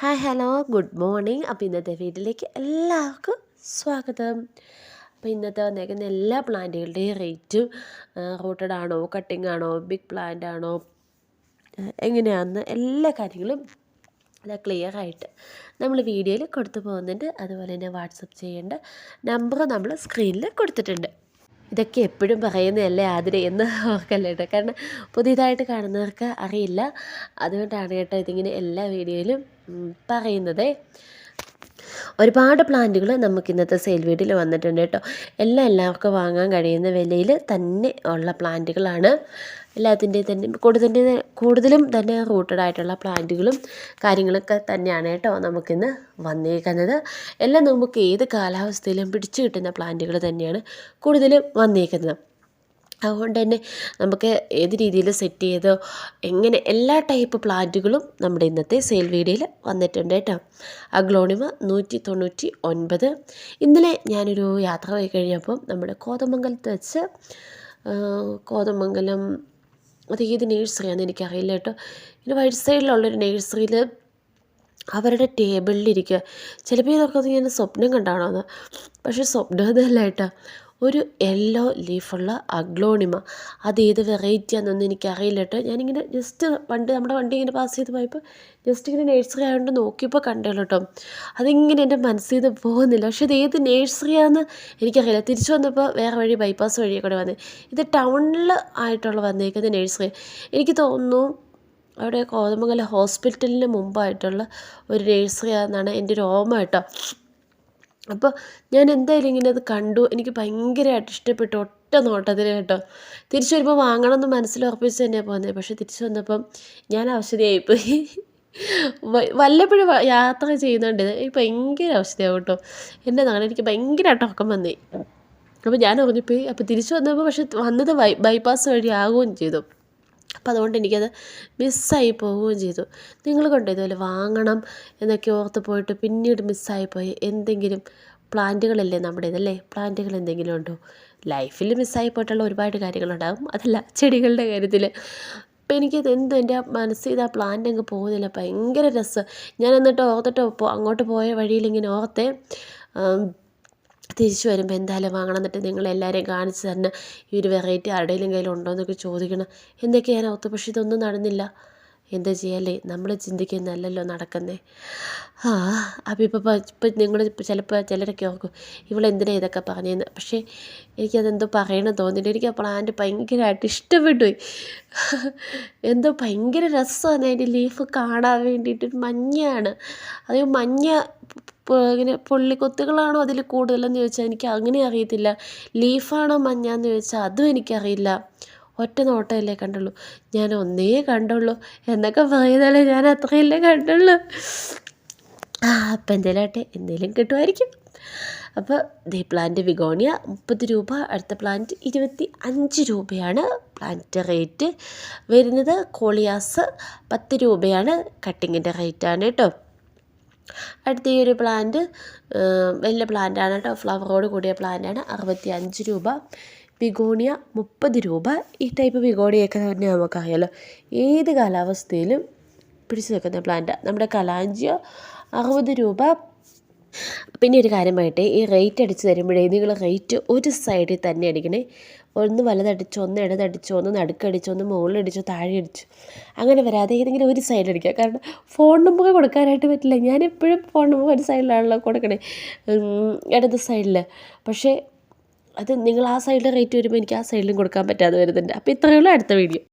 Hi hello good morning അപ്പോൾ ഇന്നത്തെ വീട്ടിലേക്ക് എല്ലാവർക്കും സ്വാഗതം. അപ്പോൾ ഇന്നത്തെ വന്നേക്കുന്ന എല്ലാ പ്ലാന്റുകളുടെയും റേറ്റും റൂട്ടഡ് ആണോ കട്ടിംഗ് ആണോ ബിഗ് പ്ലാന്റ് ആണോ എങ്ങനെയാണെന്ന് എല്ലാ കാര്യങ്ങളും അത് ക്ലിയർ ആയിട്ട് നമ്മൾ വീഡിയോയിൽ കൊടുത്തു പോകുന്നുണ്ട്. അതുപോലെ തന്നെ വാട്സപ്പ് ചെയ്യേണ്ട നമ്പർ നമ്മൾ സ്ക്രീനിൽ കൊടുത്തിട്ടുണ്ട്. ഇതൊക്കെ എപ്പോഴും പറയുന്നതല്ലേ ആതിര എന്ന് ഓർക്കല്ലേ കേട്ടോ. കാരണം പുതിയതായിട്ട് കാണുന്നവർക്ക് അറിയില്ല. അതുകൊണ്ടാണ് കേട്ടോ ഇതിങ്ങനെ എല്ലാ വീഡിയോയിലും പറയുന്നത്. ഒരുപാട് പ്ലാന്റുകൾ നമുക്ക് ഇന്നത്തെ സെയിൽ വീട്ടിൽ വന്നിട്ടുണ്ട് കേട്ടോ. എല്ലാം എല്ലാവർക്കും വാങ്ങാൻ കഴിയുന്ന വിലയിൽ തന്നെ ഉള്ള പ്ലാന്റുകളാണ്. എല്ലാത്തിന്റെയും തന്നെ കൂടുതലിന്റെ കൂടുതലും തന്നെ റൂട്ടഡ് ആയിട്ടുള്ള പ്ലാന്റുകളും കാര്യങ്ങളൊക്കെ തന്നെയാണ് കേട്ടോ നമുക്കിന്ന് വന്നേക്കുന്നത്. എല്ലാം നമുക്ക് ഏത് കാലാവസ്ഥയിലും പിടിച്ചു കിട്ടുന്ന പ്ലാന്റുകൾ തന്നെയാണ് കൂടുതലും വന്നേക്കുന്നത്. അതുകൊണ്ട് തന്നെ നമുക്ക് ഏത് രീതിയിൽ സെറ്റ് ചെയ്തോ എങ്ങനെ എല്ലാ ടൈപ്പ് പ്ലാന്റുകളും നമ്മുടെ ഇന്നത്തെ സെയിൽ വീഡിയോയിൽ വന്നിട്ടുണ്ട് കേട്ടോ. അഗ്ലോണിമ നൂറ്റി തൊണ്ണൂറ്റി ഒൻപത് ഇന്നലെ ഞാനൊരു യാത്ര പോയി കഴിഞ്ഞപ്പം നമ്മുടെ കോതമംഗലത്ത് വെച്ച് കോതമംഗലം അത് ഏത് നേഴ്സറിയാണെന്ന് എനിക്കറിയില്ല കേട്ടോ. പിന്നെ വൈറ്റ് സൈഡിലുള്ളൊരു നേഴ്സറിയിൽ അവരുടെ ടേബിളിലിരിക്കുക ചിലപ്പോൾ ഇതൊക്കെ ഇങ്ങനെ സ്വപ്നം കണ്ടാണോ പക്ഷേ സ്വപ്നം കേട്ടോ. ഒരു യെല്ലോ ലീഫുള്ള അഗ്ലോണിമ അത് ഏത് വെറൈറ്റിയാണെന്നൊന്നും എനിക്കറിയില്ല കേട്ടോ ഞാനിങ്ങനെ ജസ്റ്റ് വണ്ടി നമ്മുടെ വണ്ടി ഇങ്ങനെ പാസ് ചെയ്ത് പോയപ്പോൾ ജസ്റ്റ് ഇങ്ങനെ നേഴ്സറി ആയതുകൊണ്ട് നോക്കിയപ്പോൾ കണ്ടല്ലോ കേട്ടോ അതിങ്ങനെ എന്റെ മനസ്സിൽ നിന്ന് പോകുന്നില്ല. പക്ഷെ ഇത് ഏത് നേഴ്സറിയാണെന്ന് എനിക്കറിയില്ല. തിരിച്ചു വന്നപ്പോൾ വേറെ വഴി ബൈപ്പാസ് വഴിയെ കൂടെ വന്നത് ഇത് ടൗണിൽ ആയിട്ടുള്ള വന്നേക്കുന്ന നേഴ്സറി എനിക്ക് തോന്നുന്നു അവിടെ കോതമംഗലം ഹോസ്പിറ്റലിന് മുമ്പായിട്ടുള്ള ഒരു നേഴ്സറി ആണെന്നാണ് എന്റെ ഒരു ഓർമ്മ കേട്ടോ അപ്പോൾ ഞാൻ എന്തായാലും ഇങ്ങനെ അത് കണ്ടു. എനിക്ക് ഭയങ്കരമായിട്ട് ഇഷ്ടപ്പെട്ടു. ഒറ്റ നോട്ടത്തിൽ കേട്ടോ. തിരിച്ചു വരുമ്പോൾ വാങ്ങണമെന്ന് മനസ്സിൽ ഉറപ്പിച്ച് തന്നെയാണ് പോകുന്നത് പക്ഷേ തിരിച്ചു വന്നപ്പം ഞാൻ അവശതയായിപ്പോയി. വല്ലപ്പോഴും യാത്ര ചെയ്യുന്നുണ്ട്. എനിക്ക് ഭയങ്കര അവസ്ഥയാവും കേട്ടോ. എന്നതാണ് എനിക്ക് ഭയങ്കരമായിട്ട് ഉറക്കം വന്നേ. അപ്പോൾ ഞാൻ ഉറങ്ങിപ്പോയി. അപ്പോൾ തിരിച്ചു വന്നപ്പോൾ പക്ഷെ വന്നത് ബൈപ്പാസ് വഴി ആകുകയും ചെയ്തു. അപ്പോൾ അതുകൊണ്ട് എനിക്കത് മിസ്സായി പോവുകയും ചെയ്തു. നിങ്ങൾ കണ്ടോ ഇതുപോലെ വാങ്ങണം എന്നൊക്കെ ഓർത്ത് പോയിട്ട് പിന്നീട് മിസ്സായിപ്പോയി എന്തെങ്കിലും പ്ലാന്റുകളല്ലേ നമ്മുടെ ഇതല്ലേ? പ്ലാന്റുകൾ എന്തെങ്കിലും ഉണ്ടോ? ലൈഫിൽ മിസ്സായി പോയിട്ടുള്ള ഒരുപാട് കാര്യങ്ങളുണ്ടാകും അതല്ല ചെടികളുടെ കാര്യത്തിൽ. അപ്പം എനിക്കത് എന്തോ എന്റെ മനസ്സിൽ ആ പ്ലാന്റ് അങ്ങ് പോകുന്നില്ല. ഭയങ്കര രസം. ഞാൻ എന്നിട്ട് ഓർത്തിട്ട് അങ്ങോട്ട് പോയ വഴിയിൽ ഇങ്ങനെ ഓർത്തേ തിരിച്ചു വരുമ്പോൾ എന്തായാലും വാങ്ങണം എന്നിട്ട് നിങ്ങളെല്ലാവരെയും കാണിച്ച് തരണം ഈ ഒരു വെറൈറ്റി ആരുടെയെങ്കിലും കയ്യിലുണ്ടോ എന്നൊക്കെ ചോദിക്കണം. എന്തൊക്കെയാണ് ഞാൻ പക്ഷേ ഇതൊന്നും നടന്നില്ല. എന്താ ചെയ്യല്ലേ നമ്മൾ ചിന്തിക്കുന്നതല്ലല്ലോ നടക്കുന്നേ. ആ അപ്പം ഇപ്പോൾ ഇപ്പം നിങ്ങൾ ചിലപ്പോൾ ചിലരൊക്കെ ഓർക്കും ഇവളെന്തിനാ ഇതൊക്കെ പറഞ്ഞതെന്ന് പക്ഷേ എനിക്കതെന്തോ പറയണം തോന്നിയിട്ട് എനിക്ക് ആ പ്ലാന്റ് ഭയങ്കരമായിട്ട് ഇഷ്ടപ്പെട്ടു. എന്തോ ഭയങ്കര രസമാണ് അതിന്റെ ലീഫ് കാണാൻ വേണ്ടിയിട്ട്. മഞ്ഞയാണ്. അത് മഞ്ഞ ഇങ്ങനെ പുള്ളിക്കൊത്തുകളാണോ അതിൽ കൂടുതലെന്ന് ചോദിച്ചാൽ എനിക്ക് അങ്ങനെ അറിയത്തില്ല. ലീഫാണോ മഞ്ഞാന്ന് ചോദിച്ചാൽ അതും എനിക്കറിയില്ല. ഒറ്റ നോട്ടമല്ലേ കണ്ടുള്ളൂ. ഞാൻ ഒന്നേ കണ്ടുള്ളൂ. എന്നൊക്കെ പറയുന്നതല്ലേ ഞാൻ അത്രയല്ലേ കണ്ടുള്ളൂ. അപ്പം എന്തേലാട്ടെ എന്തേലും കിട്ടുമായിരിക്കും. അപ്പോൾ ദേ പ്ലാന്റ് വിഗോണിയ മുപ്പത് രൂപ അടുത്ത പ്ലാന്റ് ഇരുപത്തി അഞ്ച് രൂപയാണ്. പ്ലാന്റ് റേറ്റ് വരുന്നത് കോളിയാസ് പത്ത് രൂപയാണ്. കട്ടിങ്ങിന്റെ റേറ്റാണ് കേട്ടോ. അടുത്ത ഈ ഒരു പ്ലാന്റ് വലിയ പ്ലാന്റാണ് കേട്ടോ. ഫ്ലവറോട് കൂടിയ പ്ലാന്റാണ് അറുപത്തി അഞ്ച് രൂപ. ബിഗോണിയ മുപ്പത് രൂപ. ഈ ടൈപ്പ് ബിഗോണിയൊക്കെ തന്നെ നമുക്കറിയാലോ. ഏത് കാലാവസ്ഥയിലും പിടിച്ചു നിൽക്കുന്ന പ്ലാന്റ് നമ്മുടെ കലാഞ്ചിയോ അറുപത് രൂപ. പിന്നെ ഒരു കാര്യമായിട്ട് ഈ റേറ്റ് അടിച്ച് തരുമ്പോഴേ നിങ്ങൾ റേറ്റ് ഒരു സൈഡിൽ തന്നെ അടിക്കണേ. ഒന്ന് വലതടിച്ചോ ഒന്ന് ഇടതടിച്ചോ ഒന്ന് നടുക്കടിച്ചോ ഒന്ന് മുകളിലടിച്ചോ താഴെ അടിച്ചു അങ്ങനെ വരാതെ ഏതെങ്കിലും ഒരു സൈഡിൽ അടിക്കുക കാരണം ഫോൺ നമ്പർ കൊടുക്കാനായിട്ട് പറ്റില്ല. ഞാൻ എപ്പോഴും ഫോൺ നമ്പർ ഒരു സൈഡിലാണല്ലോ കൊടുക്കണേ. ഇടത് സൈഡിൽ പക്ഷേ അത് നിങ്ങൾ ആ സൈഡിൽ റേറ്റ് വരുമ്പോൾ എനിക്ക് ആ സൈഡിലും കൊടുക്കാൻ പറ്റാതെ വരുന്നുണ്ട്. അപ്പോൾ ഇത്രയുള്ള അടുത്ത വീഡിയോ